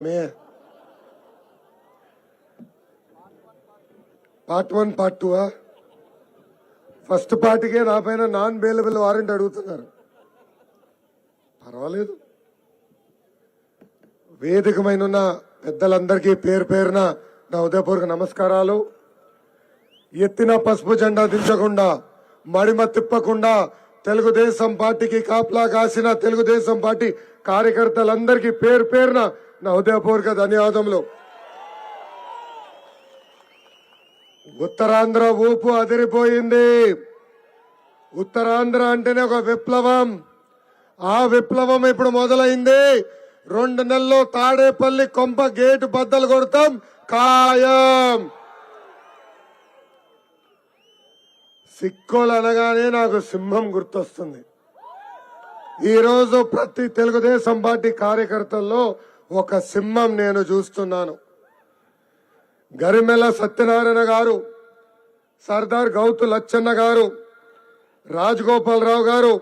May part one part two first పార్టీకే నా పైన నాన్ బెయిలబుల్ వారెంట్ అడుగుతున్నారు. పర్వాలేదు. వేదికమైన ఉన్న పెద్దలందరికీ పేరు పేరున నా ఉదయపూర్వక నమస్కారాలు. ఎత్తిన పసుపు జెండా దించకుండా మడిమ తిప్పకుండా తెలుగుదేశం పార్టీకి కాపలా కాసిన తెలుగుదేశం పార్టీ కార్యకర్తలందరికీ పేరు పేరున నా హృదయపూర్వక ధన్యవాదములు. ఉత్తరాంధ్ర ఊపు అదిరిపోయింది. ఉత్తరాంధ్ర అంటేనే ఒక విప్లవం. ఆ విప్లవం ఇప్పుడు మొదలైంది. రెండు నెలల్లో తాడేపల్లి కొంప గేటు బద్దలు కొడతాం. ఖాయం. సిక్కోలు అనగానే నాకు సింహం గుర్తొస్తుంది. ఈరోజు ప్రతి తెలుగుదేశం పార్టీ కార్యకర్తల్లో ఒక సింహం నేను చూస్తున్నాను. గరిమెల సత్యనారాయణ గారు సర్దార్ గౌతు లచ్చన్న గారు రాజగోపాలరావు గారు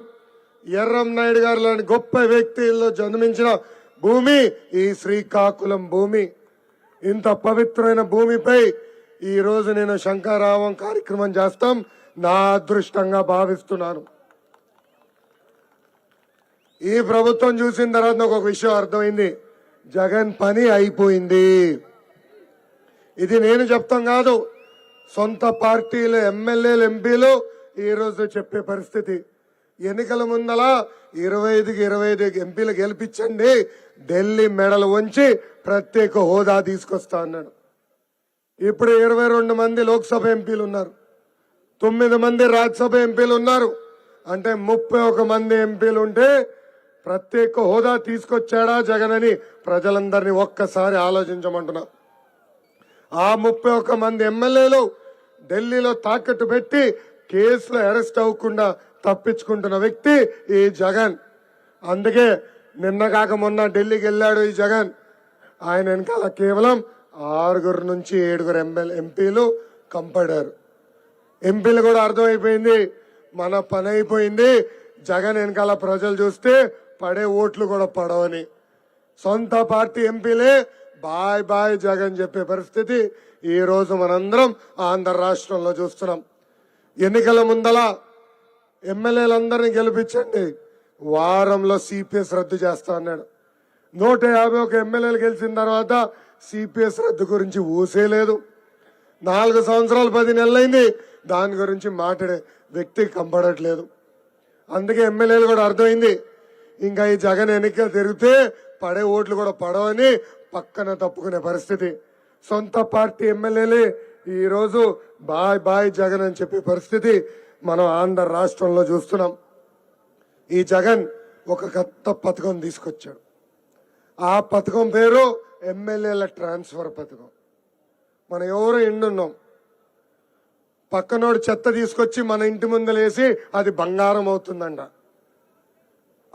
ఎర్రం నాయుడు గారు లాంటి గొప్ప వ్యక్తుల్లో జన్మించిన భూమి ఈ శ్రీకాకుళం భూమి. ఇంత పవిత్రమైన భూమిపై ఈరోజు నేను శంకారావం కార్యక్రమం చేస్తాం. నా అదృష్టంగా భావిస్తున్నాను. ఈ ప్రభుత్వం చూసిన తర్వాత నాకు ఒక విషయం అర్థమైంది. జగన్ పని అయిపోయింది. ఇది నేను చెప్తాం కాదు. సొంత పార్టీలు ఎమ్మెల్యేలు ఎంపీలు ఈరోజు చెప్పే పరిస్థితి. ఎన్నికల ముందల ఇరవై ఐదుకి ఇరవై ఐదు ఎంపీలు గెలిపించండి. ఢిల్లీ మెడలు ఉంచి ప్రత్యేక హోదా తీసుకొస్తా అన్నాడు. ఇప్పుడు ఇరవై రెండు మంది లోక్సభ ఎంపీలు ఉన్నారు. తొమ్మిది మంది రాజ్యసభ ఎంపీలు ఉన్నారు. అంటే ముప్పై ఒక మంది ఎంపీలు ఉంటే ప్రత్యేక హోదా తీసుకొచ్చాడా జగన్ అని ప్రజలందరినీ ఒక్కసారి ఆలోచించమంటున్నా. ఆ ముప్పై ఒక్క మంది ఎమ్మెల్యేలు ఢిల్లీలో తాకట్టు పెట్టి కేసులో అరెస్ట్ అవ్వకుండా తప్పించుకుంటున్న వ్యక్తి ఈ జగన్. అందుకే నిన్న కాక మొన్న ఢిల్లీకి వెళ్ళాడు ఈ జగన్. ఆయన వెనకాల కేవలం ఆరుగురు నుంచి ఏడుగురు ఎమ్మెల్యే ఎంపీలు కంపడారు. ఎంపీలు కూడా అర్థమైపోయింది. మన పని అయిపోయింది జగన్ వెనకాల ప్రజలు చూస్తే పడే ఓట్లు కూడా పడవని. సొంత పార్టీ ఎంపీలే బాయ్ బాయ్ జగన్ చెప్పే పరిస్థితి ఈ రోజు మనందరం ఆంధ్ర రాష్ట్రంలో చూస్తున్నాం. ఎన్నికల ముందల ఎమ్మెల్యేలందరినీ గెలిపించండి. వారంలో సిపిఎస్ రద్దు చేస్తా అన్నాడు. నూట యాభై ఒక ఎమ్మెల్యేలు గెలిచిన తర్వాత సిపిఎస్ రద్దు గురించి ఊసేలేదు నాలుగు సంవత్సరాలు పది నెలలైంది దాని గురించి మాట్లాడే వ్యక్తి కంపడట్లేదు అందుకే ఎమ్మెల్యేలు కూడా అర్థమైంది. ఇంకా ఈ జగన్ వెనక తిరిగితే పడే ఓట్లు కూడా పడవని పక్కన తప్పుకునే పరిస్థితి. సొంత పార్టీ ఎమ్మెల్యేలే ఈరోజు బాయ్ బాయ్ జగన్ అని చెప్పే పరిస్థితి మనం ఆంధ్ర రాష్ట్రంలో చూస్తున్నాం. ఈ జగన్ ఒక కొత్త పథకం తీసుకొచ్చాడు. ఆ పథకం పేరు ఎమ్మెల్యేల ట్రాన్స్ఫర్ పథకం. మనం ఎవరు ఎండున్నాం? పక్కనోడు చెత్త తీసుకొచ్చి మన ఇంటి ముందలేసి అది బంగారం అవుతుందంట.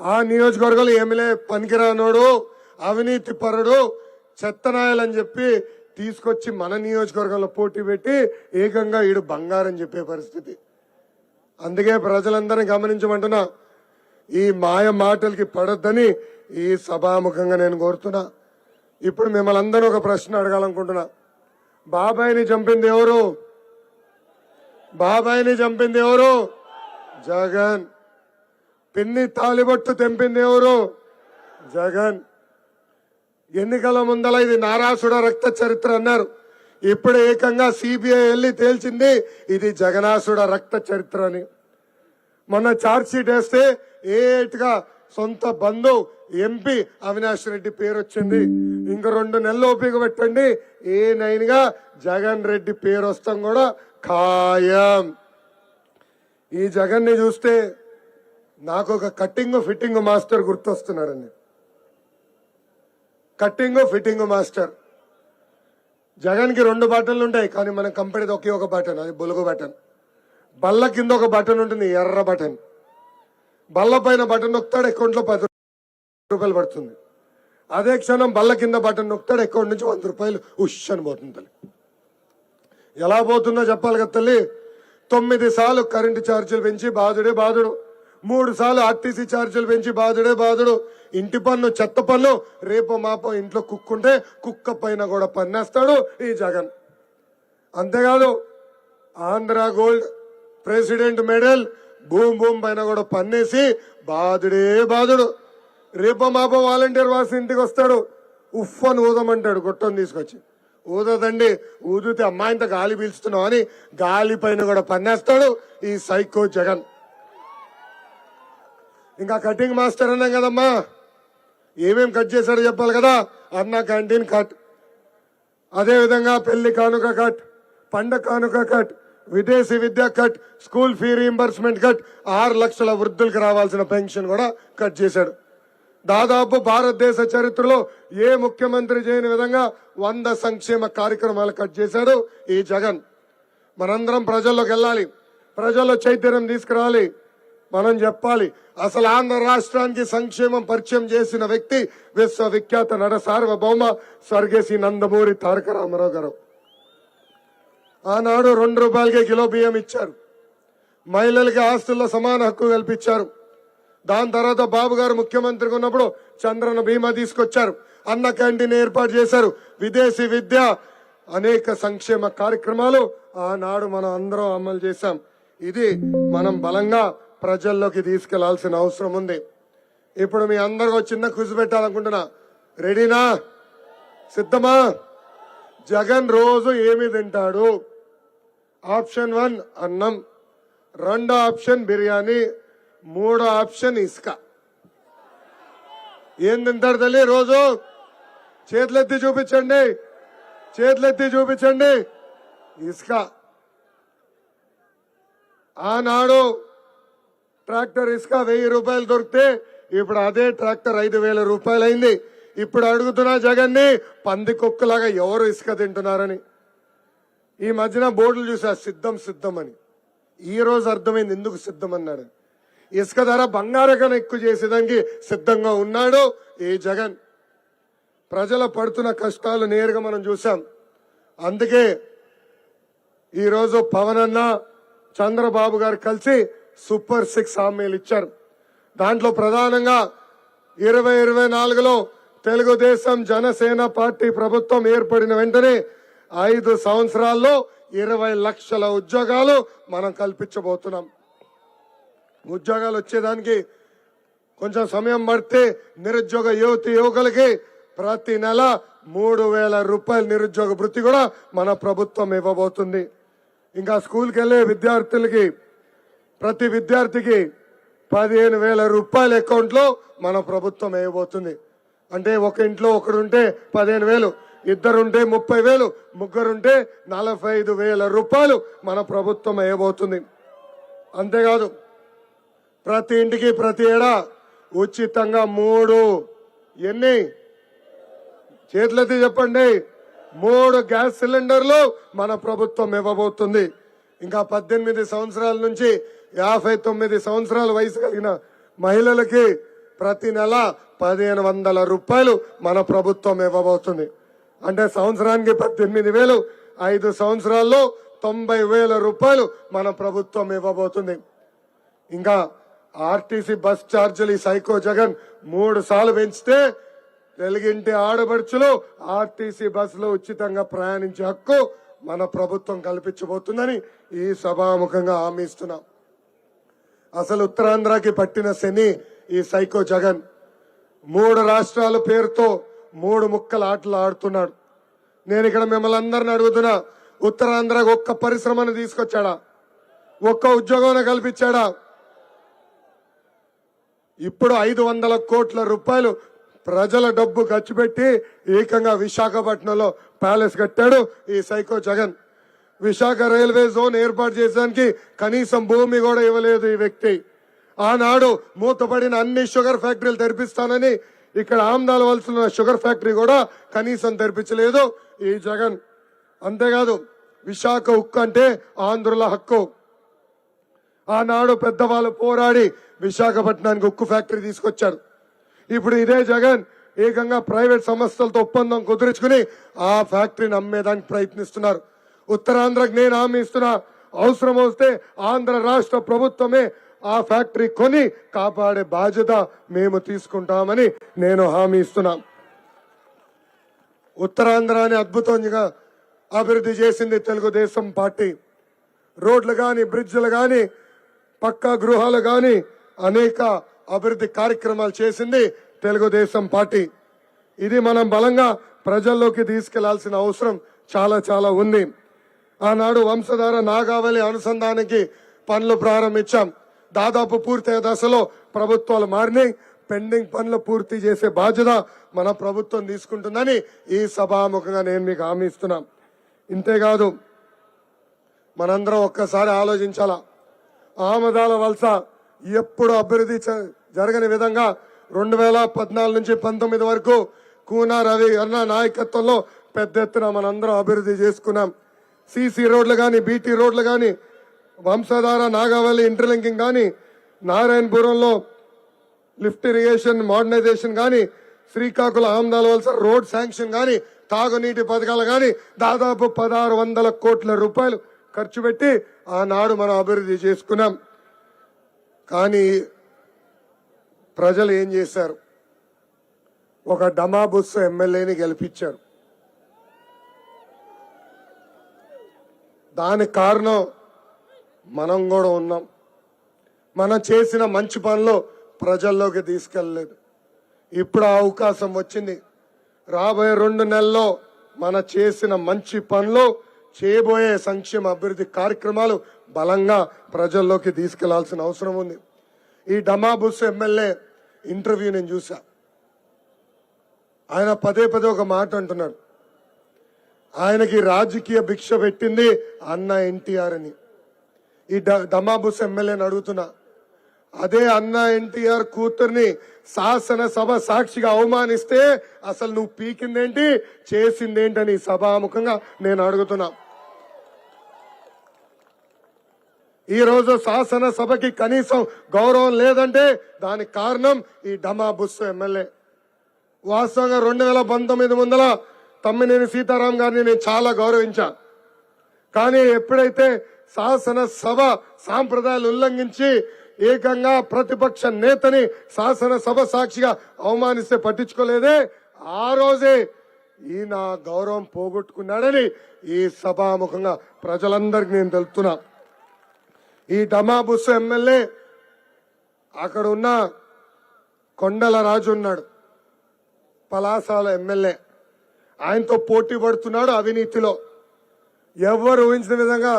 ఆ నియోజకవర్గంలో ఎమ్మెల్యే పనికిరానోడు అవినీతి పరుడు చెత్తనాయాలని చెప్పి తీసుకొచ్చి మన నియోజకవర్గంలో పోటీ పెట్టి ఏకంగా ఈడు బంగారం చెప్పే పరిస్థితి. అందుకే ప్రజలందరినీ గమనించమంటున్నా ఈ మాయ మాటలకి పడొద్దని ఈ సభాముఖంగా నేను కోరుతున్నా. ఇప్పుడు మిమ్మల్ని అందరూ ఒక ప్రశ్న అడగాలనుకుంటున్నా. బాబాయిని చంపింది ఎవరు? బాబాయిని చంపింది ఎవరు? జగన్. పిన్ని తాలిబొట్టు తెంపింది ఎవరు? జగన్. ఎన్నికల ముందల ఇది నారాసుడ రక్త చరిత్ర అన్నారు. ఇప్పుడు ఏకంగా సిబిఐ వెళ్ళి తేల్చింది ఇది జగనాసుడ రక్త చరిత్ర అని. మొన్న ఛార్జ్షీట్ వేస్తే ఏట్గా సొంత బంధు ఎంపీ అవినాష్ రెడ్డి పేరు వచ్చింది. ఇంక రెండు నెలలు ఓపిక పెట్టండి ఏ నైన్గా జగన్ రెడ్డి పేరు వస్తాం కూడా ఖాయం. ఈ జగన్ని చూస్తే నాకు ఒక కట్టింగ్ ఫిట్టింగ్ మాస్టర్ గుర్తొస్తున్నాడండి కట్టింగ్ ఫిట్టింగ్ మాస్టర్. జగన్కి రెండు బటన్లు ఉంటాయి కానీ మనం కంపెనీది ఒకే ఒక బటన్ అది బొలుగు బటన్. బల్ల కింద ఒక బటన్ ఉంటుంది ఎర్ర బటన్. బల్ల పైన బటన్ నొక్కుతాడు అకౌంట్లో పది రూపాయలు పడుతుంది. అదే క్షణం బల్ల కింద బటన్ నొక్కుతాడు అకౌంట్ నుంచి వంద రూపాయలు ఉష్ అని పోతుంది తల్లి. ఎలా పోతుందో చెప్పాలి కదా తల్లి. తొమ్మిది సార్లు కరెంటు ఛార్జీలు పెంచి బాధుడే బాధుడు. మూడు సార్లు ఆర్టీసీ ఛార్జీలు పెంచి బాధుడే బాధుడు. ఇంటి పన్ను చెత్త పన్ను రేపు మాపో ఇంట్లో కుక్కుంటే కుక్క పైన కూడా పన్నేస్తాడు ఈ జగన్. అంతేకాదు ఆంధ్ర గోల్డ్ ప్రెసిడెంట్ మెడల్ భూమి భూమి పైన కూడా పన్నేసి బాధుడే బాధుడు. రేపో మాపో వాలంటీర్ వాసి ఇంటికి వస్తాడు. ఉఫ్ అని ఊదమంటాడు గుట్టం తీసుకొచ్చి. ఊదదండి ఊదితే అమ్మాయింత గాలి పీల్చుతున్నావు అని గాలి పైన కూడా పన్నేస్తాడు ఈ సైకో జగన్. ఇంకా కటింగ్ మాస్టర్ అన్నాం కదమ్మా. ఏమేం కట్ చేశాడో చెప్పాలి కదా? అన్న క్యాంటీన్ కట్ అదే విధంగా పెళ్ళి కానుక కట్ పండ కానుక కట్ విదేశీ విద్య cut school fee reimbursement cut ఆరు లక్షల వృద్ధులకు రావాల్సిన పెన్షన్ కూడా కట్ చేశాడు. దాదాపు భారతదేశ చరిత్రలో ఏ ముఖ్యమంత్రి చేయని విధంగా వంద సంక్షేమ కార్యక్రమాలు కట్ చేశాడు ఈ జగన్. మనందరం ప్రజల్లోకి వెళ్ళాలి. ప్రజల్లో చైతన్యం తీసుకురావాలి. మనం చెప్పాలి. అసలు ఆంధ్ర రాష్ట్రానికి సంక్షేమం పరిచయం చేసిన వ్యక్తి విశ్వవిఖ్యాత నట సార్వభౌమ స్వర్గేసి నందమూరి తారక రామారావు గారు. ఆనాడు రెండు రూపాయలకే కిలో బియ్యం ఇచ్చారు. మహిళలకి ఆస్తుల్లో సమాన హక్కు కల్పించారు. దాని తర్వాత బాబు గారు ముఖ్యమంత్రిగా ఉన్నప్పుడు చంద్రన బీమా తీసుకొచ్చారు. అన్న క్యాంటీన్ ఏర్పాటు చేశారు. విదేశీ విద్య అనేక సంక్షేమ కార్యక్రమాలు ఆనాడు మనం అందరం అమలు చేశాం. ఇది మనం బలంగా ప్రజల్లోకి తీసుకెళ్ళాల్సిన అవసరం ఉంది. ఇప్పుడు మీ అందరికి ఒక చిన్న క్విజ్ పెట్టాలనుకుంటున్నా. రెడీనా? సిద్ధమా? జగన్ రోజు ఏమి తింటాడు? ఆప్షన్ వన్ అన్నం రెండో ఆప్షన్ బిర్యానీ మూడో ఆప్షన్ ఇసుక. ఏం తింటారు తల్లి రోజు? చేతులెత్తి చూపించండి. చేతులెత్తి చూపించండి. ఇసుక. ఆనాడు ట్రాక్టర్ ఇసుక వెయ్యి రూపాయలు దొరికితే ఇప్పుడు అదే ట్రాక్టర్ ఐదు వేల రూపాయలు అయింది ఇప్పుడు అడుగుతున్నా జగన్ని పంది కుక్కలాగా ఎవరు ఇసుక తింటున్నారని. ఈ మధ్యన బోర్డులు చూసా సిద్ధం సిద్ధం అని. ఈ రోజు అర్థమైంది ఎందుకు సిద్ధం అన్నాడు. ఇసుక ధర బంగారకన ఎక్కువ చేసేదానికి సిద్ధంగా ఉన్నాడు ఈ జగన్. ప్రజల పడుతున్న కష్టాలు నేరుగా మనం చూసాం. అందుకే ఈరోజు పవన్ అన్న చంద్రబాబు గారు కలిసి సూపర్ సిక్స్ హామీలు ఇచ్చారు. దాంట్లో ప్రధానంగా ఇరవై ఇరవై నాలుగులో తెలుగుదేశం జనసేన పార్టీ ప్రభుత్వం ఏర్పడిన వెంటనే ఐదు సంవత్సరాల్లో ఇరవై లక్షల ఉద్యోగాలు మనం కల్పించబోతున్నాం. ఉద్యోగాలు వచ్చేదానికి కొంచెం సమయం పడితే నిరుద్యోగ యువతి యువకులకి ప్రతి నెల మూడు వేల రూపాయల నిరుద్యోగ వృత్తి కూడా మన ప్రభుత్వం ఇవ్వబోతుంది. ఇంకా స్కూల్కి వెళ్ళే విద్యార్థులకి ప్రతి విద్యార్థికి పదిహేను వేల రూపాయల అకౌంట్లో మన ప్రభుత్వం వేయబోతుంది. అంటే ఒక ఇంట్లో ఒకడుంటే పదిహేను వేలు ఇద్దరుంటే ముప్పై వేలు ముగ్గురుంటే నలభై ఐదు వేల రూపాయలు మన ప్రభుత్వం వేయబోతుంది. అంతేకాదు ప్రతి ఇంటికి ప్రతి ఏడా ఉచితంగా మూడు ఎన్ని? చేతులెత్తి చెప్పండి. మూడు గ్యాస్ సిలిండర్లు మన ప్రభుత్వం ఇవ్వబోతుంది. ఇంకా పద్దెనిమిది సంవత్సరాల నుంచి యాభై తొమ్మిది సంవత్సరాల వయసు కలిగిన మహిళలకి ప్రతి నెల పదిహేను వందల రూపాయలు మన ప్రభుత్వం ఇవ్వబోతుంది. అంటే సంవత్సరానికి పద్దెనిమిది వేలు ఐదు సంవత్సరాల్లో తొంభై వేల రూపాయలు మన ప్రభుత్వం ఇవ్వబోతుంది. ఇంకా ఆర్టీసీ బస్ ఛార్జీలు ఈ సైకో జగన్ మూడు సార్లు పెంచితే తెలుగింటి ఆడబడుచులు ఆర్టీసీ బస్సులో ఉచితంగా ప్రయాణించే హక్కు మన ప్రభుత్వం కల్పించబోతుందని ఈ సభాముఖంగా హామీ ఇస్తున్నాం. అసలు ఉత్తరాంధ్రకి పట్టిన శని ఈ సైకో జగన్. మూడు రాష్ట్రాల పేరుతో మూడు ముక్కల ఆటలు ఆడుతున్నాడు. నేను ఇక్కడ మిమ్మల్ని అందరిని అడుగుతున్నా ఉత్తరాంధ్రకు ఒక్క పరిశ్రమను తీసుకొచ్చాడా? ఒక్క ఉద్యోగం కల్పించాడా? ఇప్పుడు ఐదు వందల కోట్ల రూపాయలు ప్రజల డబ్బు ఖర్చు పెట్టి ఏకంగా విశాఖపట్నంలో ప్యాలెస్ కట్టాడు ఈ psycho Jagan. Visakha railway zone ఏర్పాటు చేయడానికి కనీసం భూమి కూడా ఇవ్వలేదు ఈ వ్యక్తి. ఆనాడు మూతపడిన అన్ని షుగర్ ఫ్యాక్టరీలు తెరిపిస్తానని ఇక్కడ ఆమ్దాల వలసిన షుగర్ ఫ్యాక్టరీ కూడా కనీసం తెరిపించలేదు ఈ జగన్. అంతేకాదు విశాఖ ఉక్కు అంటే ఆంధ్రుల హక్కు. ఆనాడు పెద్దవాళ్ళు పోరాడి విశాఖపట్నానికి ఉక్కు ఫ్యాక్టరీ తీసుకొచ్చారు. ఇప్పుడు ఇదే జగన్ ఏకంగా ప్రైవేట్ సంస్థలతో ఒప్పందం కుదుర్చుకుని ఆ ఫ్యాక్టరీని అమ్మేదానికి ప్రయత్నిస్తున్నారు. ఉత్తరాంధ్రకు నేను హామీ ఇస్తున్నా అవసరం వస్తే ఆంధ్ర రాష్ట్ర ప్రభుత్వమే ఆ ఫ్యాక్టరీ కొని కాపాడే బాధ్యత మేము తీసుకుంటామని నేను హామీ ఇస్తున్నాం. ఉత్తరాంధ్రాని అద్భుతంగా అభివృద్ధి చేసింది తెలుగుదేశం పార్టీ. రోడ్లు కానీ బ్రిడ్జ్లు కానీ పక్కా గృహాలు కానీ అనేక అభివృద్ధి కార్యక్రమాలు చేసింది తెలుగుదేశం పార్టీ. ఇది మనం బలంగా ప్రజల్లోకి తీసుకెళ్ళాల్సిన అవసరం చాలా చాలా ఉంది. ఆనాడు వంశధార నాగావళి అనుసంధానికి పనులు ప్రారంభించాం. దాదాపు పూర్తయ్యే దశలో ప్రభుత్వాలు మారినాయి. పెండింగ్ పనులు పూర్తి చేసే బాధ్యత మన ప్రభుత్వం తీసుకుంటుందని ఈ సభాముఖంగా నేను మీకు హామీ ఇస్తున్నాం. ఇంతేకాదు మనందరం ఒక్కసారి ఆలోచించాలా? ఆమదాల వలస ఎప్పుడు అభివృద్ధి జరగని విధంగా రెండు వేల పద్నాలుగు నుంచి పంతొమ్మిది వరకు కూనా రవి అన్న నాయకత్వంలో పెద్ద ఎత్తున మనందరం అభివృద్ధి చేసుకున్నాం. సిసి రోడ్లు కానీ బీటీ రోడ్లు కానీ వంశధార నాగావళి ఇంటర్లింకింగ్ కానీ నారాయణపురంలో లిఫ్ట్ ఇరిగేషన్ మోడర్నైజేషన్ కానీ శ్రీకాకుళం ఆమదాల వలస రోడ్ శాంక్షన్ కానీ తాగునీటి పథకాలు కానీ దాదాపు పదహారు వందల కోట్ల రూపాయలు ఖర్చు పెట్టి ఆనాడు మనం అభివృద్ధి చేసుకున్నాం. కానీ ప్రజలు ఏం చేశారు? ఒక డమాబుస్ ఎమ్మెల్యేని గెలిపించారు. దానికి కారణం మనం కూడా ఉన్నాం. మనం చేసిన మంచి పనులు ప్రజల్లోకి తీసుకెళ్ళలేదు. ఇప్పుడు ఆ అవకాశం వచ్చింది. రాబోయే రెండు నెలల్లో మన చేసిన మంచి పనులు చేయబోయే సంక్షేమ అభివృద్ధి కార్యక్రమాలు బలంగా ప్రజల్లోకి తీసుకెళ్ళాల్సిన అవసరం ఉంది. ఈ డమాబుస్ ఎమ్మెల్యే ఇంటర్వ్యూ నేను చూసా ఆయన పదే పదే ఒక మాట అంటున్నాడు. ఆయనకి రాజకీయ భిక్ష పెట్టింది అన్న ఎన్టీఆర్ అని. ఈ దమాబుస్ డమాబుస్ ఎమ్మెల్యేని అడుగుతున్నా. అదే అన్న ఎన్టీఆర్ కూతుర్ని శాసనసభ సాక్షిగా అవమానిస్తే అసలు నువ్వు పీకిందేంటి చేసిందేంటని సభాముఖంగా నేను అడుగుతున్నా. ఈరోజు శాసనసభకి కనీసం గౌరవం లేదంటే దానికి కారణం ఈ డమాబుస్ ఎమ్మెల్యే. వాస్తవంగా రెండు వేల పంతొమ్మిది ముందల తమ్మినేని సీతారాం గారిని నేను చాలా గౌరవించా. కానీ ఎప్పుడైతే శాసనసభ సాంప్రదాయాలు ఉల్లంఘించి ఏకంగా ప్రతిపక్ష నేతని శాసనసభ సాక్షిగా అవమానిస్తే పట్టించుకోలేదే ఆ రోజే ఈయన గౌరవం పోగొట్టుకున్నాడని ఈ సభాముఖంగా ప్రజలందరికీ నేను తెలుపుతున్నా. ఈ డమాబుస్ ఎమ్మెల్యే అక్కడ ఉన్న కొండల రాజు ఉన్నాడు పలాసాల ఎమ్మెల్యే. ఆయనతో పోటీ పడుతున్నాడు అవినీతిలో. ఎవరు ఊహించిన విధంగా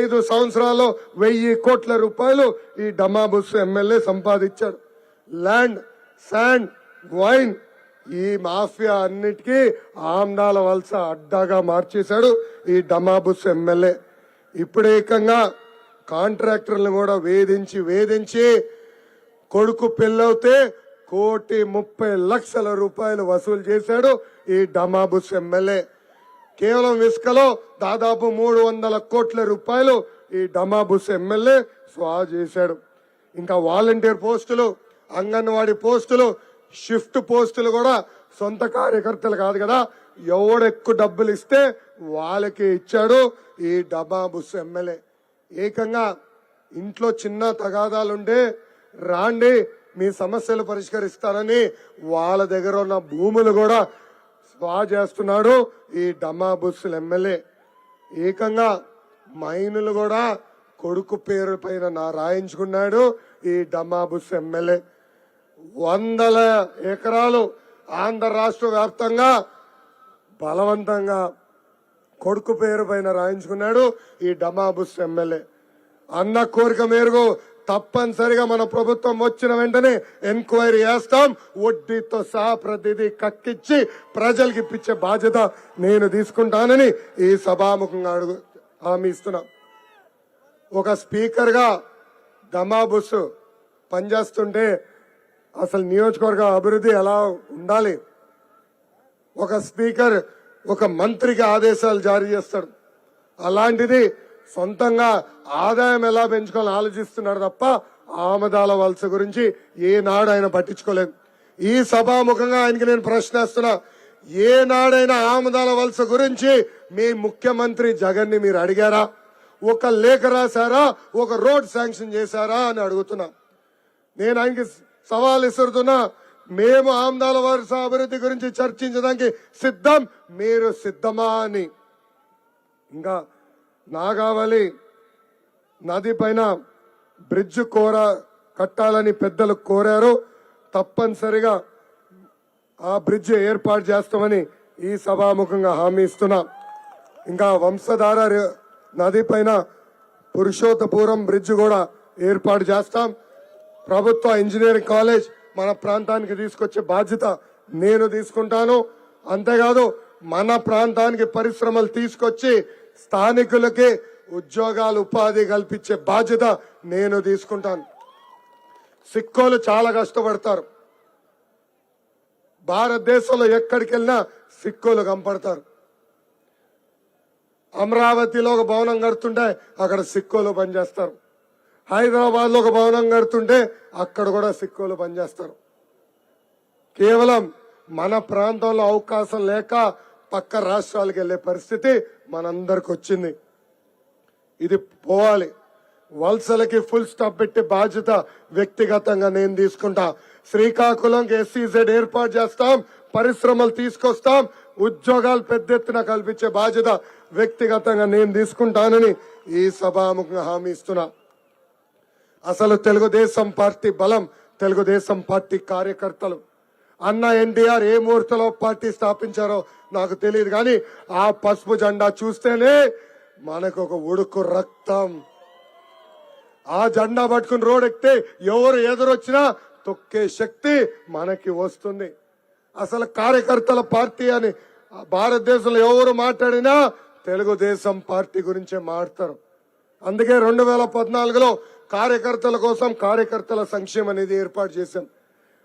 ఐదు సంవత్సరాల్లో వెయ్యి కోట్ల రూపాయలు ఈ డమాబుస్ ఎమ్మెల్యే సంపాదించాడు. ల్యాండ్ శాండ్ వైన్ ఈ మాఫియా అన్నిటికీ ఆమ్నాల వలస అడ్డాగా మార్చేశాడు ఈ డమాబుస్ ఎమ్మెల్యే. ఇప్పుడు ఏకంగా కాంట్రాక్టర్లను కూడా వేధించి వేధించి కొడుకు పెళ్ళవుతే కోటి ముప్పై లక్షల రూపాయలు వసూలు చేశాడు ఈ డమాబుస్ ఎమ్మెల్యే. కేవలం ఇసుకలో దాదాపు మూడు వందల కోట్ల రూపాయలు ఈ డమాబుస్ ఎమ్మెల్యే స్వా చేశాడు. ఇంకా వాలంటీర్ పోస్టులు అంగన్వాడీ పోస్టులు షిఫ్ట్ పోస్టులు కూడా సొంత కార్యకర్తలు కాదు కదా ఎవడెక్కువ డబ్బులు ఇస్తే వాళ్ళకి ఇచ్చాడు ఈ డబాబుస్ ఎమ్మెల్యే. ఏకంగా ఇంట్లో చిన్న తగాదాలుంటే రాండి మీ సమస్యలు పరిష్కరిస్తానని వాళ్ళ దగ్గర ఉన్న భూములు కూడా స్వా చేస్తున్నాడు ఈ డమాబుస్సుల ఎమ్మెల్యే. ఏకంగా మైనులు కూడా కొడుకు పేరు పైన నా రాయించుకున్నాడు ఈ డమాబుస్ ఎమ్మెల్యే. వందల ఎకరాలు ఆంధ్ర రాష్ట్ర వ్యాప్తంగా బలవంతంగా కొడుకు పేరు పైన రాయించుకున్నాడు ఈ డమాబుస్ ఎమ్మెల్యే. అన్న కోరిక మేరకు తప్పనిసరిగా మన ప్రభుత్వం వచ్చిన వెంటనే ఎంక్వైరీ చేస్తాం. వడ్డీతో సహా ప్రతిదీ కక్కిచ్చి ప్రజలకు ఇప్పించే బాధ్యత నేను తీసుకుంటానని ఈ సభాముఖంగా అడుగు హామీ ఇస్తున్నా. ఒక స్పీకర్గా దమాబుస్ పనిచేస్తుంటే అసలు నియోజకవర్గ అభివృద్ధి ఎలా ఉండాలి? ఒక స్పీకర్ ఒక మంత్రికి ఆదేశాలు జారీ చేస్తాడు. అలాంటిది సొంతంగా ఆదాయం ఎలా పెంచుకోవాలని ఆలోచిస్తున్నాడు తప్ప ఆమదాల వలస గురించి ఏనాడు ఆయన పట్టించుకోలేదు. ఈ సభాముఖంగా ఆయనకి నేను ప్రశ్నిస్తున్నా ఏనాడైనా ఆమదాల వలస గురించి మీ ముఖ్యమంత్రి జగన్ని మీరు అడిగారా? ఒక లేఖ రాశారా? ఒక రోడ్ శాంక్షన్ చేశారా అని అడుగుతున్నా. నేను ఆయనకి సవాల్ ఇసురుతున్నా మేము ఆమదాల వలస అభివృద్ధి గురించి చర్చించడానికి సిద్ధం? మీరు సిద్ధమా అని. ఇంకా నాగావళి నది పైన బ్రిడ్జ్ కోర కట్టాలని పెద్దలు కోరారు. తప్పనిసరిగా ఆ బ్రిడ్జ్ ఏర్పాటు చేస్తామని ఈ సభాముఖంగా హామీ ఇస్తున్నా. ఇంకా వంశధార ర- నది పైన పురుషోత్తపురం బ్రిడ్జ్ కూడా ఏర్పాటు చేస్తాం. ప్రభుత్వ ఇంజనీరింగ్ కాలేజ్ మన ప్రాంతానికి తీసుకొచ్చే బాధ్యత నేను తీసుకుంటాను. అంతేకాదు మన ప్రాంతానికి పరిశ్రమలు తీసుకొచ్చి స్థానికులకి ఉద్యోగాలు ఉపాధి కల్పించే బాధ్యత నేను తీసుకుంటాను. సిక్కోలు చాలా కష్టపడతారు. భారతదేశంలో ఎక్కడికి వెళ్ళినా సిక్కోలు కంపడతారు. అమరావతిలో ఒక భవనం కడుతుంటే అక్కడ సిక్కోలు పనిచేస్తారు. హైదరాబాద్లో ఒక భవనం కడుతుంటే అక్కడ కూడా సిక్కోలు పనిచేస్తారు. కేవలం మన ప్రాంతంలో అవకాశం లేక పక్క రాష్ట్రాలకు వెళ్ళే పరిస్థితి మనందరికి వచ్చింది. ఇది పోవాలి. వలసలకి ఫుల్ స్టాప్ పెట్టే బాధ్యత వ్యక్తిగతంగా నేను తీసుకుంటా. శ్రీకాకుళం ఎస్సీజెడ్ ఏర్పాటు చేస్తాం. పరిశ్రమలు తీసుకొస్తాం. ఉద్యోగాలు పెద్ద ఎత్తున కల్పించే బాధ్యత వ్యక్తిగతంగా నేను తీసుకుంటానని ఈ సభాముఖంగా హామీ ఇస్తున్నా. అసలు తెలుగుదేశం పార్టీ బలం తెలుగుదేశం పార్టీ కార్యకర్తలు. అన్న ఎన్టీఆర్ ఏ ముహూర్తలో పార్టీ స్థాపించారో నాకు తెలియదు కానీ ఆ పసుపు జెండా చూస్తేనే మనకు ఒక ఉడుకు రక్తం. ఆ జెండా పట్టుకుని రోడ్ ఎక్కితే ఎవరు ఎదురొచ్చినా తొక్కే శక్తి మనకి వస్తుంది. అసలు కార్యకర్తల పార్టీ అని భారతదేశంలో ఎవరు మాట్లాడినా తెలుగుదేశం పార్టీ గురించే మాట్లాడతారు. అందుకే రెండు వేల పద్నాలుగులో కార్యకర్తల కోసం కార్యకర్తల సంక్షేమ నిధి ఏర్పాటు చేశాం.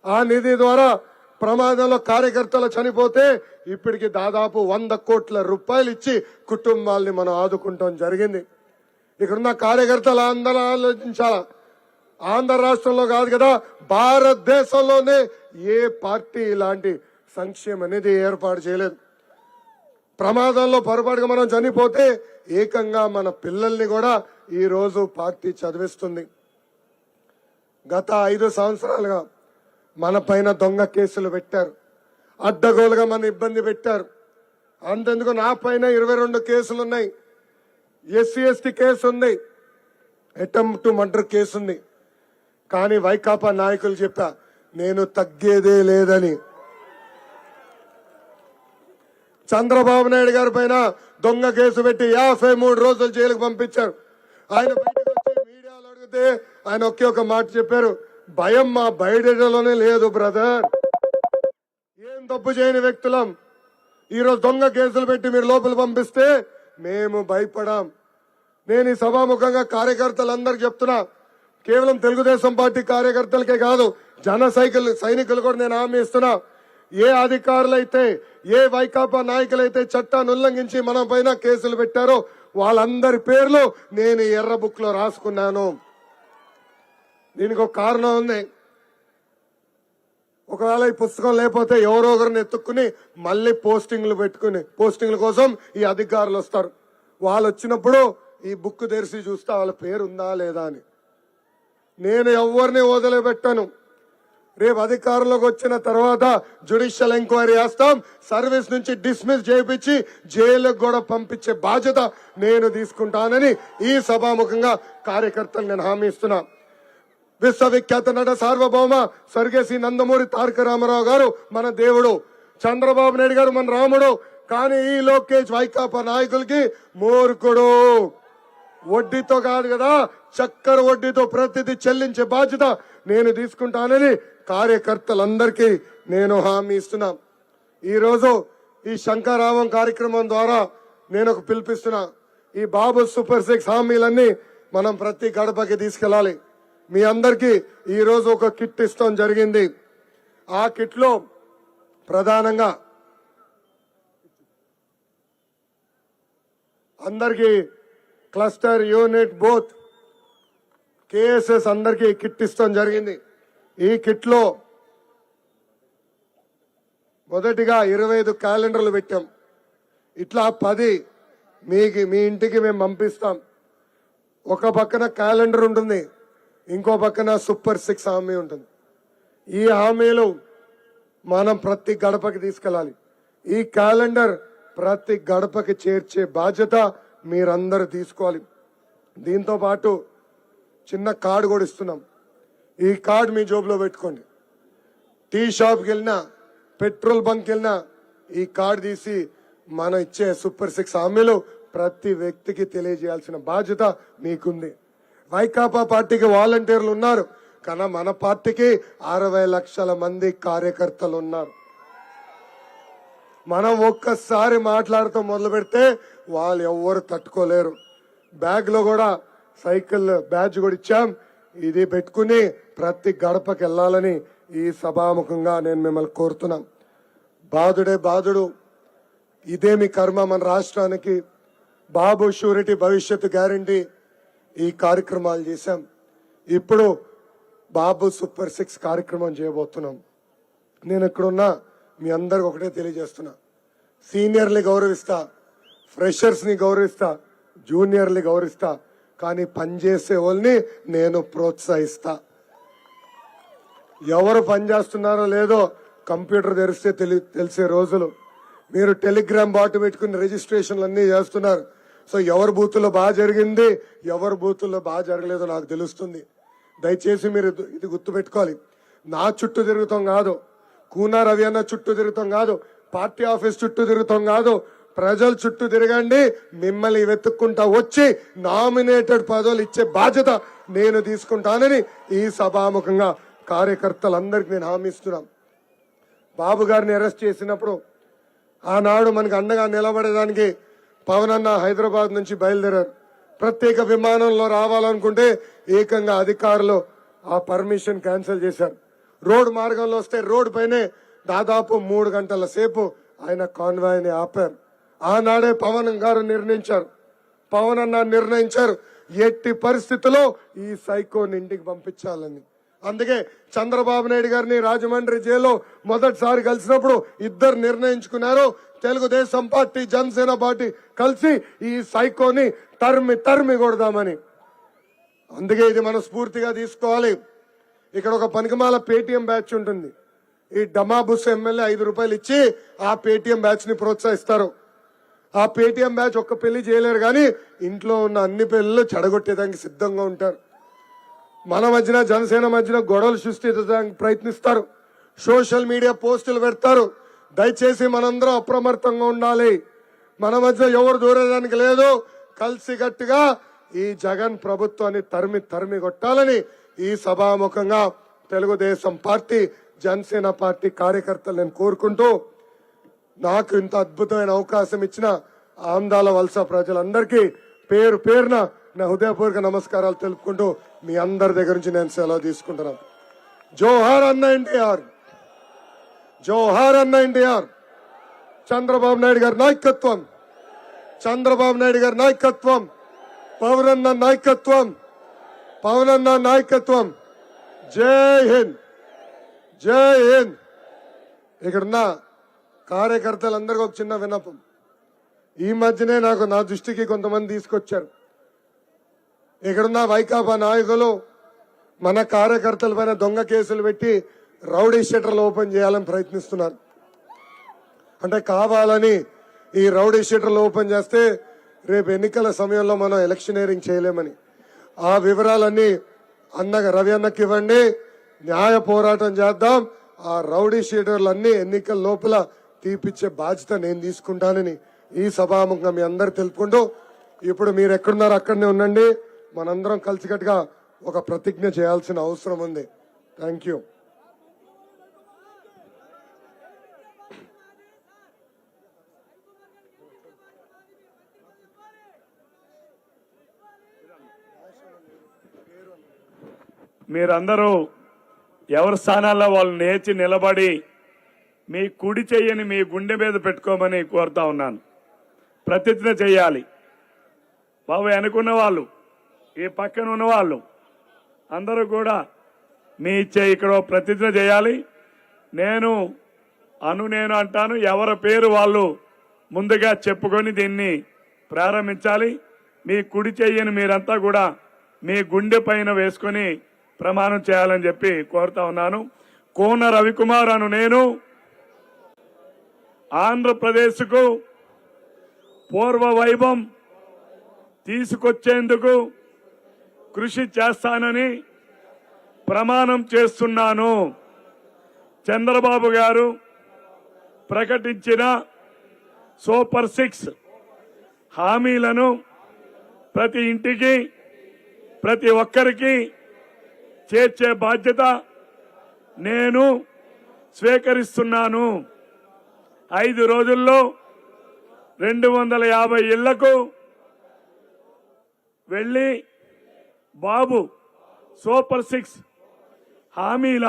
ఆ నిధి ద్వారా ప్రమాదంలో కార్యకర్తలు చనిపోతే ఇప్పటికి దాదాపు వంద కోట్ల రూపాయలు ఇచ్చి కుటుంబాల్ని మనం ఆదుకుంటాం జరిగింది. ఇక్కడున్న కార్యకర్తలు అందరూ ఆలోచించాలా? ఆంధ్ర రాష్ట్రంలో కాదు కదా భారతదేశంలోనే ఏ పార్టీ ఇలాంటి సంక్షేమం అనేది ఏర్పాటు చేయలేదు. ప్రమాదంలో పొరపాటుగా మనం చనిపోతే ఏకంగా మన పిల్లల్ని కూడా ఈరోజు పార్టీ చదివిస్తుంది. గత ఐదు సంవత్సరాలుగా మన పైన దొంగ కేసులు పెట్టారు. అడ్డగోలుగా మన ఇబ్బంది పెట్టారు. అంతెందుకు నా పైన ఇరవై రెండు కేసులు ఉన్నాయి ఎస్సీ ఎస్టీ కేసు ఉంది అటెంప్ట్ టు మర్డర్ కేసు ఉంది కానీ వైకాపా నాయకులు చెప్పా నేను తగ్గేదే లేదని. చంద్రబాబు నాయుడు గారి పైన దొంగ కేసు పెట్టి యాభై మూడు రోజులు జైలుకు పంపించారు. ఆయన మీడియాలో అడిగితే ఆయన ఒకే ఒక మాట చెప్పారు. భయం మా బయటలోనే లేదు బ్రదర్. ఏం తప్పు చేయని వ్యక్తులం? ఈ రోజు దొంగ కేసులు పెట్టి మీరు లోపల పంపిస్తే మేము భయపడాం. నేను ఈ సభాముఖంగా కార్యకర్తలందరికి చెప్తున్నా కేవలం తెలుగుదేశం పార్టీ కార్యకర్తలకే కాదు జన సైకిల్ సైనికులు కూడా నేను హామీ ఇస్తున్నా. ఏ అధికారులైతే ఏ వైకాపా నాయకులైతే చట్టాన్ని ఉల్లంఘించి మన పైన కేసులు పెట్టారో వాళ్ళందరి పేర్లు నేను ఎర్ర బుక్లో రాసుకున్నాను. దీనికి ఒక కారణం ఉంది. ఒకవేళ ఈ పుస్తకం లేకపోతే ఎవరో ఒకరిని ఎత్తుక్కుని మళ్ళీ పోస్టింగ్లు పెట్టుకుని పోస్టింగ్ల కోసం ఈ అధికారులు వస్తారు. వాళ్ళు వచ్చినప్పుడు ఈ బుక్ తెరిచి చూస్తే వాళ్ళ పేరు ఉందా లేదా అని. నేను ఎవరిని వదిలిపెట్టాను. రేపు అధికారంలోకి వచ్చిన తర్వాత జ్యుడిషియల్ ఎంక్వైరీ చేస్తాం సర్వీస్ నుంచి డిస్మిస్ చేయించి జైలుకు కూడా పంపించే బాధ్యత నేను తీసుకుంటానని ఈ సభాముఖంగా కార్యకర్తలు నేను హామీ ఇస్తున్నాను విశ్వవిఖ్యాత నట సార్వభౌమ స్వర్గేసి నందమూరి తారక రామారావు గారు మన దేవుడు. చంద్రబాబు నాయుడు గారు మన రాముడు. కానీ ఈ లోకేష్ వైకాపా నాయకులకి మూర్ఖుడు. వడ్డీతో కాదు కదా చక్కెర వడ్డీతో ప్రతిదీ చెల్లించే బాధ్యత నేను తీసుకుంటానని కార్యకర్తలందరికీ నేను హామీ ఇస్తున్నా. ఈరోజు ఈ శంకరావం కార్యక్రమం ద్వారా నేను ఒక పిలిపిస్తున్నా. ఈ బాబు సూపర్ సిక్స్ హామీలన్నీ మనం ప్రతి గడపకి తీసుకెళ్ళాలి. మీ అందరికీ ఈరోజు ఒక కిట్ ఇస్తాం జరిగింది. ఆ కిట్లో ప్రధానంగా అందరికీ క్లస్టర్ యూనిట్ బోత్ కేఎస్ఎస్ అందరికీ కిట్ ఇస్తాం జరిగింది. ఈ కిట్లో మొదటిగా ఇరవై ఐదు క్యాలెండర్లు పెట్టాం. ఇట్లా పది మీకు మీ ఇంటికి మేము పంపిస్తాం. ఒక పక్కన క్యాలెండర్ ఉంటుంది. ఇంకో పక్కన సూపర్ సిక్స్ హామీ ఉంటుంది. ఈ హామీలు మనం ప్రతి గడపకి తీసుకెళ్ళాలి. ఈ క్యాలెండర్ ప్రతి గడపకి చేర్చే బాధ్యత మీరందరూ తీసుకోవాలి. దీంతో పాటు చిన్న కార్డు కూడా ఇస్తున్నాం. ఈ కార్డు మీ జోబులో పెట్టుకోండి. టీ షాప్కి వెళ్ళినా పెట్రోల్ బంక్ వెళ్ళినా ఈ కార్డు తీసి మనం ఇచ్చే సూపర్ సిక్స్ హామీలు ప్రతి వ్యక్తికి తెలియజేయాల్సిన బాధ్యత మీకుంది. వైకాపా పార్టీకి వాలంటీర్లు ఉన్నారు. కానీ మన పార్టీకి అరవై లక్షల మంది కార్యకర్తలు ఉన్నారు. మనం ఒక్కసారి మాట్లాడుతూ మొదలు పెడితే వాళ్ళు ఎవ్వరు తట్టుకోలేరు. బ్యాగ్లో కూడా సైకిల్ బ్యాచ్ కూడా ఇచ్చాం. ఇది పెట్టుకుని ప్రతి గడపకి వెళ్ళాలని ఈ సభాముఖంగా నేను మిమ్మల్ని కోరుతున్నాం. బాధుడే బాధుడు ఇదేమి కర్మ మన రాష్ట్రానికి? బాబు షూరిటీ భవిష్యత్తు గ్యారంటీ. ఈ కార్యక్రమాలు చేశాం. ఇప్పుడు బాబు సూపర్ సిక్స్ కార్యక్రమం చేయబోతున్నాం. నేను ఇక్కడున్న మీ అందరికి ఒకటే తెలియజేస్తున్నా. సీనియర్ని గౌరవిస్తా ఫ్రెషర్స్ని గౌరవిస్తా జూనియర్ని గౌరవిస్తా కానీ పనిచేసే వాళ్ళని నేను ప్రోత్సహిస్తా. ఎవరు పనిచేస్తున్నారో లేదో కంప్యూటర్ తెరిస్తే తెలి తెలిసే రోజులు. మీరు టెలిగ్రామ్ బాటు పెట్టుకుని రిజిస్ట్రేషన్లు అన్నీ చేస్తున్నారు. సో ఎవరి బూతుల్లో బాగా జరిగింది ఎవరి బూతుల్లో బాగా జరగలేదో నాకు తెలుస్తుంది. దయచేసి మీరు ఇది- గుర్తుపెట్టుకోవాలి. నా చుట్టూ తిరుగుతాం కాదు. కూనా రవి అన్న చుట్టూ తిరుగుతాం కాదు. పార్టీ ఆఫీస్ చుట్టూ తిరుగుతాం కాదు. ప్రజల చుట్టూ తిరగండి. మిమ్మల్ని వెతుక్కుంటా వచ్చి నామినేటెడ్ పదవులు ఇచ్చే బాధ్యత నేను తీసుకుంటానని ఈ సభాముఖంగా కార్యకర్తలందరికీ నేను హామీ ఇస్తున్నాం. బాబు గారిని అరెస్ట్ చేసినప్పుడు ఆనాడు మనకు అండగా నిలబడేదానికి పవన్ అన్న హైదరాబాద్ నుంచి బయలుదేరారు. ప్రత్యేక విమానంలో రావాలనుకుంటే ఏకంగా అధికారులు ఆ పర్మిషన్ క్యాన్సిల్ చేశారు. రోడ్ మార్గంలో వస్తే రోడ్ పైనే దాదాపు మూడు గంటల సేపు ఆయన కాన్వాయ్ని ఆపారు. ఆనాడే పవన్ గారు నిర్ణయించారు. పవన్ అన్న నిర్ణయించారు. ఎట్టి పరిస్థితుల్లో ఈ సైకోని ఇంటికి పంపించాలని. అందుకే చంద్రబాబు నాయుడు గారిని రాజమండ్రి జైల్లో మొదటిసారి కలిసినప్పుడు ఇద్దరు నిర్ణయించుకున్నారు. తెలుగుదేశం పార్టీ జనసేన పార్టీ కలిసి ఈ సైకోని తరిమి తరిమి కొడదామని. అందుకే ఇది మనం స్ఫూర్తిగా తీసుకోవాలి. ఇక్కడ ఒక పనికిమాల పేటిఎం బ్యాచ్ ఉంటుంది. ఈ డమాబుస్ ఎమ్మెల్యే ఐదు రూపాయలు ఇచ్చి ఆ పేటిఎం బ్యాచ్ని ప్రోత్సహిస్తారు. ఆ పేటిఎం బ్యాచ్ ఒక్క పెళ్ళి చేయలేరు కానీ ఇంట్లో ఉన్న అన్ని పెళ్ళిళ్ళు చెడగొట్టేదానికి సిద్ధంగా ఉంటారు. మన మధ్యన జనసేన మధ్యన గొడవలు సృష్టించడానికి ప్రయత్నిస్తారు. సోషల్ మీడియా పోస్టులు పెడతారు. దయచేసి మనందరం అప్రమత్తంగా ఉండాలి. మన మధ్య ఎవరు దూరడానికి లేదు. కలిసిగట్టుగా ఈ జగన్ ప్రభుత్వాన్ని తరిమి తరిమి కొట్టాలని ఈ సభాముఖంగా తెలుగుదేశం పార్టీ జనసేన పార్టీ కార్యకర్తలు నేను కోరుకుంటూ నాకు ఇంత అద్భుతమైన అవకాశం ఇచ్చిన ఆందాల వలస ప్రజలందరికీ పేరు పేరున నా హృదయపూర్వక నమస్కారాలు తెలుపుకుంటూ మీ అందరి దగ్గర నుంచి నేను సెలవు తీసుకుంటున్నాను. జోహార్ అన్న ఎన్టీఆర్. జోహార్ అన్న ఎన్టీఆర్ చంద్రబాబు నాయుడు గారి నాయకత్వం చంద్రబాబు నాయుడు గారి నాయకత్వం పవనన్న నాయకత్వం పవనన్న నాయకత్వం. జై హింద్ జై హింద్. ఇక్కడున్న కార్యకర్తలందరికీ ఒక చిన్న విన్నపం. ఈ మధ్యనే నాకు నా దృష్టికి కొంతమంది తీసుకొచ్చారు. ఇక్కడున్న వైకాపా నాయకులు మన కార్యకర్తల పైన దొంగ కేసులు పెట్టి రౌడీ షటర్లు ఓపెన్ చేయాలని ప్రయత్నిస్తున్నారు. అంటే కావాలని ఈ రౌడీ షీటర్లు ఓపెన్ చేస్తే రేపు ఎన్నికల సమయంలో మనం ఎలక్షనీరింగ్ చేయలేమని. ఆ వివరాలన్నీ అన్న రవి అన్నకి ఇవ్వండి. న్యాయ పోరాటం చేద్దాం. ఆ రౌడీ షీటర్లన్నీ ఎన్నికల లోపల తీపిచ్చే బాధ్యత నేను తీసుకుంటానని ఈ సభాముఖంగా మీ అందరు తెలుపుకుంటూ ఇప్పుడు మీరు ఎక్కడున్నారో అక్కడనే ఉండండి. మనందరం కలిసికట్టుగా ఒక ప్రతిజ్ఞ చేయాల్సిన అవసరం ఉంది. థ్యాంక్ మీరందరూ ఎవరి స్థానాల్లో వాళ్ళు నేర్చి నిలబడి మీ కుడి చెయ్యని మీ గుండె మీద పెట్టుకోమని కోరుతా ఉన్నాను. ప్రతిజ్ఞ చేయాలి. బాబు వెనుకున్న వాళ్ళు ఈ పక్కన ఉన్న వాళ్ళు అందరూ కూడా మీ ఇచ్చే ఇక్కడ ప్రతిజ్ఞ చేయాలి. నేను అను నేను అంటాను ఎవరి పేరు వాళ్ళు ముందుగా చెప్పుకొని దీన్ని ప్రారంభించాలి. మీ కుడి చెయ్యని మీరంతా కూడా మీ గుండె పైన వేసుకొని ప్రమాణం చేయాలని చెప్పి కోరుతా ఉన్నాను. కోన రవికుమార్ అను నేను ఆంధ్రప్రదేశ్కు పూర్వ వైభవం తీసుకొచ్చేందుకు కృషి చేస్తానని ప్రమాణం చేస్తున్నాను. చంద్రబాబు గారు ప్రకటించిన సూపర్ సిక్స్ హామీలను ప్రతి ఇంటికి ప్రతి ఒక్కరికి చేర్చే బాధ్యత నేను స్వీకరిస్తున్నాను. ఐదు రోజుల్లో రెండు వందల యాభై ఇళ్ళకు వెళ్ళి బాబు సూపర్ సిక్స్ హామీల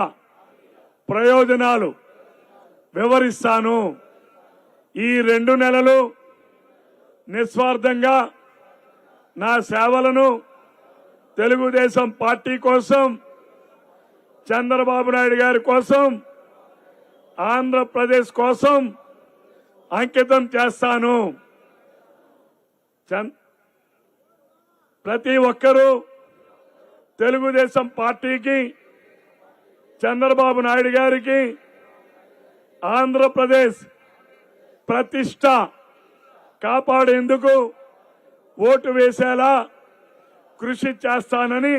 ప్రయోజనాలు వివరిస్తాను. ఈ రెండు నెలలు నిస్వార్థంగా నా సేవలను తెలుగుదేశం పార్టీ కోసం చంద్రబాబు నాయుడు గారి కోసం ఆంధ్రప్రదేశ్ కోసం అంకితం చేస్తాను. ప్రతి ఒక్కరూ తెలుగుదేశం పార్టీకి చంద్రబాబు నాయుడు గారికి ఆంధ్రప్రదేశ్ ప్రతిష్ట కాపాడేందుకు ఓటు వేసేలా కృషి చేస్తానని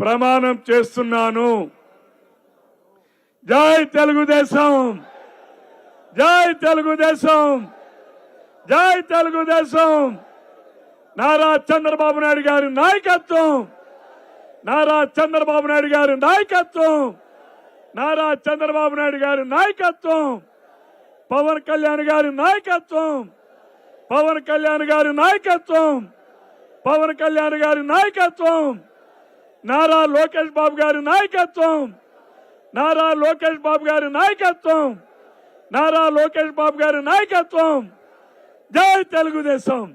ప్రమాణం చేస్తున్నాను. జై తెలుగుదేశం. జై తెలుగుదేశం. జై తెలుగుదేశం. నారా చంద్రబాబు నాయుడు గారి నాయకత్వం. నారా చంద్రబాబు నాయుడు గారి నాయకత్వం. నారా చంద్రబాబు నాయుడు గారి నాయకత్వం. పవన్ కళ్యాణ్ గారి నాయకత్వం. పవన్ కళ్యాణ్ గారి నాయకత్వం. పవన్ కళ్యాణ్ గారి నాయకత్వం. నారా లోకేష్ బాబు గారి నాయకత్వం. నారా లోకేష్ బాబు గారి నాయకత్వం. నారా లోకేష్ బాబు గారి నాయకత్వం. జై తెలుగుదేశం.